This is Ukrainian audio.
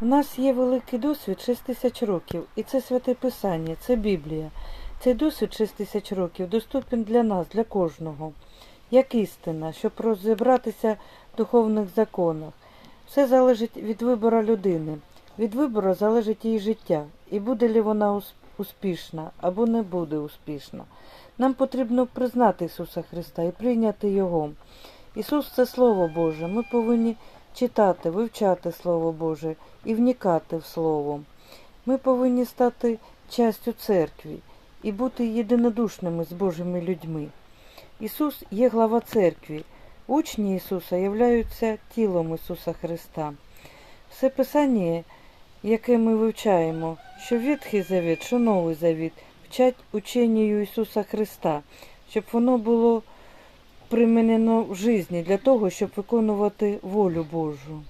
У нас є великий досвід 6 тисяч років, і це святе Писання, це Біблія. Цей досвід 6 тисяч років доступен для нас, для кожного, як істина, щоб розібратися в духовних законах. Все залежить від вибору людини. Від вибору залежить її життя, і буде ли вона успішна або не буде успішна. Нам потрібно признати Ісуса Христа і прийняти Його. Ісус це Слово Боже. Ми повинні читати, вивчати Слово Боже і вникати в Слово. Ми повинні стати частю церкви і бути єдинодушними з Божими людьми. Ісус є глава церкви. Учні Ісуса являються тілом Ісуса Христа. Все Писання, яке ми вивчаємо, що Ветхий Завіт, що Новий Завіт, вчать ученню Ісуса Христа, щоб воно було примінено в житті для того, щоб виконувати волю Божу.